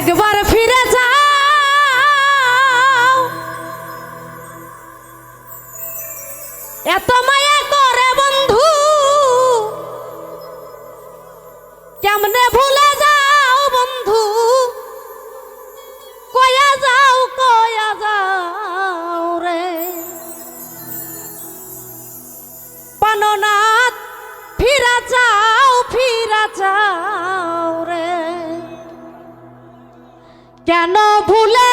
একবার ফিরে যাও। এত মায়া করে বন্ধু, কেমনে ভুলে যাও বন্ধু? কয়া যাও কয়া যাও রে। পাননাথ ফিরা যাও কেন ভুলে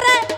corre.